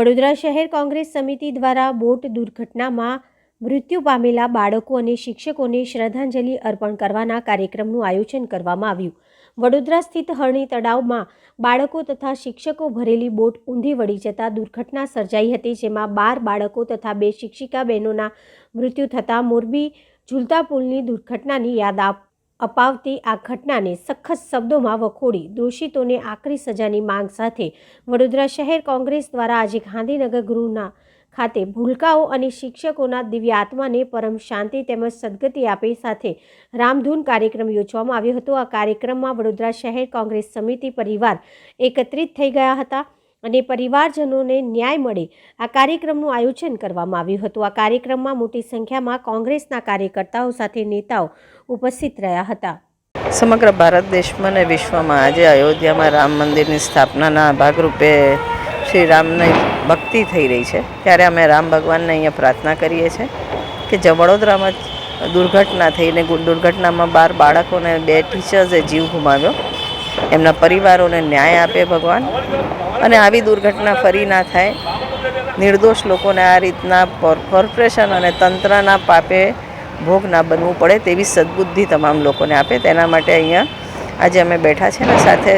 વડોદરા શહેર કોંગ્રેસ સમિતિ દ્વારા બોટ દુર્ઘટનામાં મૃત્યુ પામેલા બાળકો અને શિક્ષકોને શ્રદ્ધાંજલિ અર્પણ કરવાના કાર્યક્રમનું આયોજન કરવામાં આવ્યું. વડોદરા સ્થિત હરણી તળાવમાં બાળકો તથા શિક્ષકો ભરેલી બોટ ઊંધી વળી જતા દુર્ઘટના સર્જાઈ હતી, જેમાં બાર બાળકો તથા બે શિક્ષિકા બહેનોના મૃત્યુ થતાં મોરબી ઝૂલતા પુલની દુર્ઘટનાની યાદ આપ અપાવતી આ ઘટનાને સખત શબ્દોમાં વખોડી દોષિતોને આકરી સજાની માંગ સાથે વડોદરા શહેર કોંગ્રેસ દ્વારા આજે ગાંધીનગર ગૃહના ખાતે ભૂલકાઓ અને શિક્ષકોના દિવ્ય આત્માને પરમ શાંતિ તેમજ સદગતિ આપે સાથે રામધૂન કાર્યક્રમ યોજવામાં આવ્યો હતો. આ કાર્યક્રમમાં વડોદરા શહેર કોંગ્રેસ સમિતિ પરિવાર એકત્રિત થઈ ગયા હતા. અને પરિવારજનોને ન્યાય મળે. આ કાર્યક્રમનું આયોજન કરવામાં આવ્યું હતું. આ કાર્યક્રમમાં મોટી સંખ્યામાં કોંગ્રેસના કાર્યકર્તાઓ સાથે નેતાઓ ઉપસ્થિત રહ્યા હતા. સમગ્ર ભારત દેશમાં અને વિશ્વમાં આજે અયોધ્યામાં રામ મંદિરની સ્થાપનાના ભાગરૂપે શ્રી રામની ભક્તિ થઈ રહી છે. ત્યારે અમે રામ ભગવાનને અહીંયા પ્રાર્થના કરીએ છીએ કે જે વડોદરામાં દુર્ઘટના થઈને દુર્ઘટનામાં બાર બાળકોને બે ટીચર્સે જીવ ગુમાવ્યો. એમના પરિવારોને ન્યાય આપે ભગવાન. અને આવી દુર્ઘટના ફરી ના થાય. નિર્દોષ લોકોને આ રીતના કોર્પોરેશન અને તંત્રના પાપે ભોગ ના બનવું પડે તેવી સદબુદ્ધિ તમામ લોકોને આપે. તેના માટે અહીંયા આજે અમે બેઠા છે ને સાથે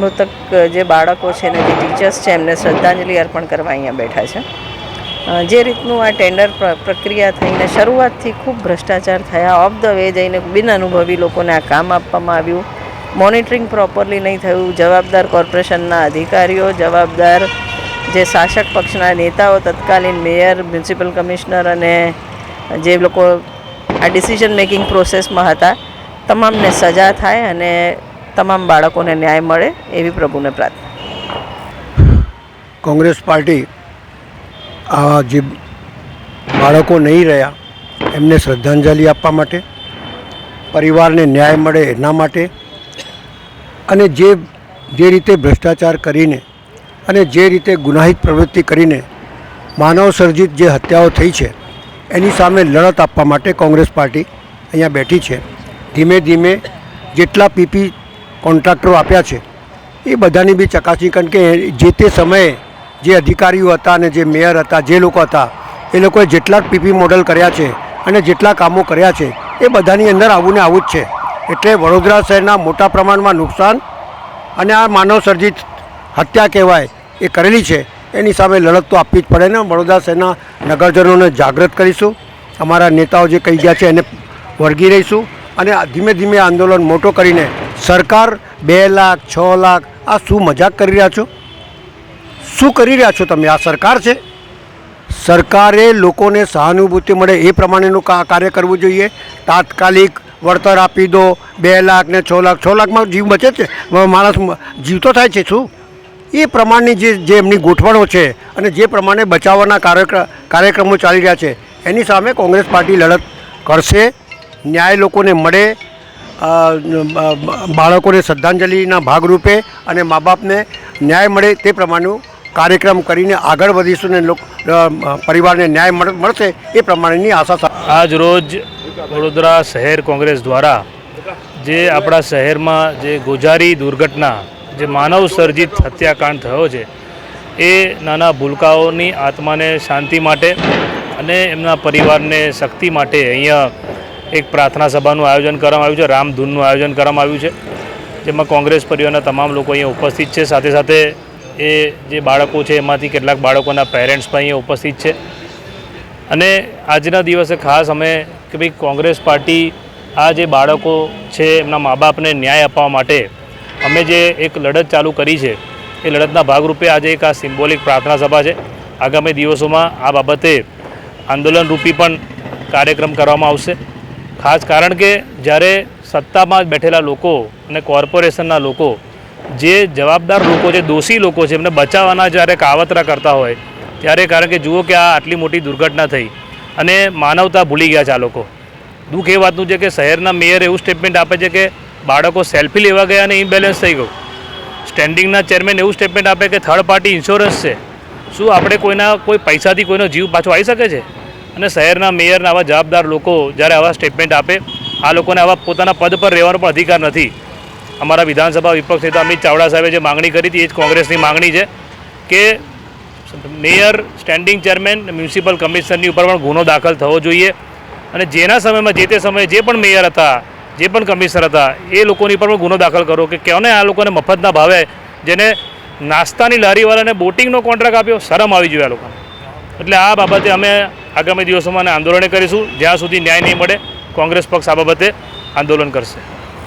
મૃતક જે બાળકો છે ને જે ટીચર્સ છે, એમને શ્રદ્ધાંજલિ અર્પણ કરવા અહીંયા બેઠા છે. જે રીતનું આ ટેન્ડર પ્રક્રિયા થઈને શરૂઆતથી ખૂબ ભ્રષ્ટાચાર થયા. ઓફ ધ વે જઈને બિન અનુભવી લોકોને આ કામ આપવામાં આવ્યું. મોનિટરિંગ પ્રોપરલી નહીં થયું. જવાબદાર કોર્પોરેશનના અધિકારીઓ, જવાબદાર જે શાસક પક્ષના નેતાઓ, તત્કાલીન મેયર, મ્યુનિસિપલ કમિશનર અને જે લોકો આ ડિસિઝન મેકિંગ પ્રોસેસમાં હતા, તમામને સજા થાય અને તમામ બાળકોને ન્યાય મળે એવી પ્રભુને પ્રાર્થના. કોંગ્રેસ પાર્ટી આ જે બાળકો નહીં રહ્યા, એમને શ્રદ્ધાંજલિ આપવા માટે, પરિવારને ન્યાય મળે એના માટે અને જે જે રીતે ભ્રષ્ટાચાર કરીને અને જે રીતે ગુનાહિત પ્રવૃત્તિ કરીને માનવ સર્જિત જે હત્યાઓ થઈ છે, એની સામે લડત આપવા માટે કોંગ્રેસ પાર્ટી અહીંયા બેઠી છે. ધીમે ધીમે જેટલા પીપી કોન્ટ્રાક્ટરો આપ્યા છે, એ બધાની બી ચકાસણી કારણ કે જે તે સમયે જે અધિકારીઓ હતા અને જે મેયર હતા, જે લોકો હતા, એ લોકોએ જેટલા પીપી મોડલ કર્યા છે અને જેટલા કામો કર્યા છે, એ બધાની અંદર આવું ને આવું જ છે. એટલે વડોદરા શહેરના મોટા પ્રમાણમાં નુકસાન અને આ માનવ સર્જિત હત્યા કહેવાય એ કરેલી છે, એની સામે લડત તો આપવી જ પડે ને. વડોદરા શહેરના નગરજનોને જાગૃત કરીશું. અમારા નેતાઓ જે કહી ગયા છે એને વળગી રહીશું અને ધીમે ધીમે આંદોલન મોટો કરીને સરકાર બે લાખ, છ લાખ, આ શું મજાક કરી રહ્યા છો? શું કરી રહ્યા છો તમે? આ સરકાર છે? સરકારે લોકોને સહાનુભૂતિ મળે એ પ્રમાણેનું કાર્ય કરવું જોઈએ. તાત્કાલિક વળતર આપી દો, બે લાખ ને છ લાખ. છ લાખમાં જીવ બચે છે? માણસ જીવતો થાય છે, શું? એ પ્રમાણની જે જે એમની ગોઠવણો છે અને જે પ્રમાણે બચાવવાના કાર્યક્ર, કાર્યક્રમો ચાલી રહ્યા છે, એની સામે કોંગ્રેસ પાર્ટી લડત કરશે, ન્યાય લોકોને મળે બાળકોને શ્રદ્ધાંજલિના ભાગરૂપે અને મા બાપને ન્યાય મળે તે પ્રમાણેનું કાર્યક્રમ કરીને આગળ વધીશું ને પરિવારને ન્યાય મળ- મળશે એ પ્રમાણેની આશા આજ રોજ વડોદરા શહેર કોંગ્રેસ દ્વારા જે આપણા શહેરમાં જે ગોજારી દુર્ઘટના, જે માનવ સર્જિત હત્યાકાંડ થયો છે, એ નાના ભૂલકાઓની આત્માને શાંતિ માટે અને એમના પરિવારને શક્તિ માટે અહીંયા એક પ્રાર્થના સભાનું આયોજન કરવામાં આવ્યું છે, રામધૂનનું આયોજન કરવામાં આવ્યું છે. જેમાં કોંગ્રેસ પરિવારના તમામ લોકો અહીંયા ઉપસ્થિત છે. સાથે સાથે એ જે બાળકો છે, એમાંથી કેટલાક બાળકોના પેરેન્ટ્સ પણ અહીંયા ઉપસ્થિત છે. અને આજના દિવસે ખાસ અમે કે ભાઈ કોંગ્રેસ પાર્ટી આ જે બાળકો છે એમના મા બાપને ન્યાય આપવા માટે અમે જે એક લડત ચાલુ કરી છે, એ લડતના ભાગરૂપે આજે એક આ સિમ્બોલિક પ્રાર્થના સભા છે. આગામી દિવસોમાં આ બાબતે આંદોલનરૂપી પણ કાર્યક્રમ કરવામાં આવશે. ખાસ કારણ કે જ્યારે સત્તામાં બેઠેલા લોકો અને કોર્પોરેશનના લોકો જે જવાબદાર લોકો છે, દોષી લોકો છે, એમને બચાવવાના જ્યારે કાવતરા કરતા હોય ત્યારે કારણ કે જુઓ કે આ આટલી મોટી દુર્ઘટના થઈ અને માનવતા ભૂલી ગયા છે આ લોકો. દુઃખ એ વાતનું છે કે શહેરના મેયર એવું સ્ટેટમેન્ટ આપે છે કે બાળકો સેલ્ફી લેવા ગયા અને ઇમ્બેલેન્સ થઈ ગયું. સ્ટેન્ડિંગના ચેરમેન એવું સ્ટેટમેન્ટ આપે કે થર્ડ પાર્ટી ઇન્સ્યોરન્સ છે. શું આપણે કોઈના કોઈ પૈસાથી કોઈનો જીવ પાછો આવી શકે છે? અને શહેરના મેયરના આવા જવાબદાર લોકો જ્યારે આવા સ્ટેટમેન્ટ આપે, આ લોકોને આવા પોતાના પદ પર રહેવાનો પણ અધિકાર નથી. અમારા વિધાનસભા વિપક્ષ નેતા અમિત ચાવડા સાહેબે જે માંગણી કરી હતી, એ જ કોંગ્રેસની માંગણી છે કે મેયર સ્ટેન્ડિંગ ચેરમેન મ્યુનિસિપલ કમિશનરની ઉપર પણ ગુનો દાખલ થવો જોઈએ. અને જેના સમયમાં, જે તે સમયે જે પણ મેયર હતા, જે પણ કમિશનર હતા, એ લોકોની પર પણ ગુનો દાખલ કરો કે કોને આ લોકોને મફતના ભાવે જેને નાસ્તાની લારીવાળાને બોટિંગનો કોન્ટ્રાક્ટ આપ્યો, શરમ આવી જોઈએ આ લોકોને. એટલે આ બાબતે અમે આગામી દિવસોમાં આંદોલન કરીશું. જ્યાં સુધી ન્યાય નહીં મળે, કોંગ્રેસ પક્ષ આ બાબતે આંદોલન કરશે.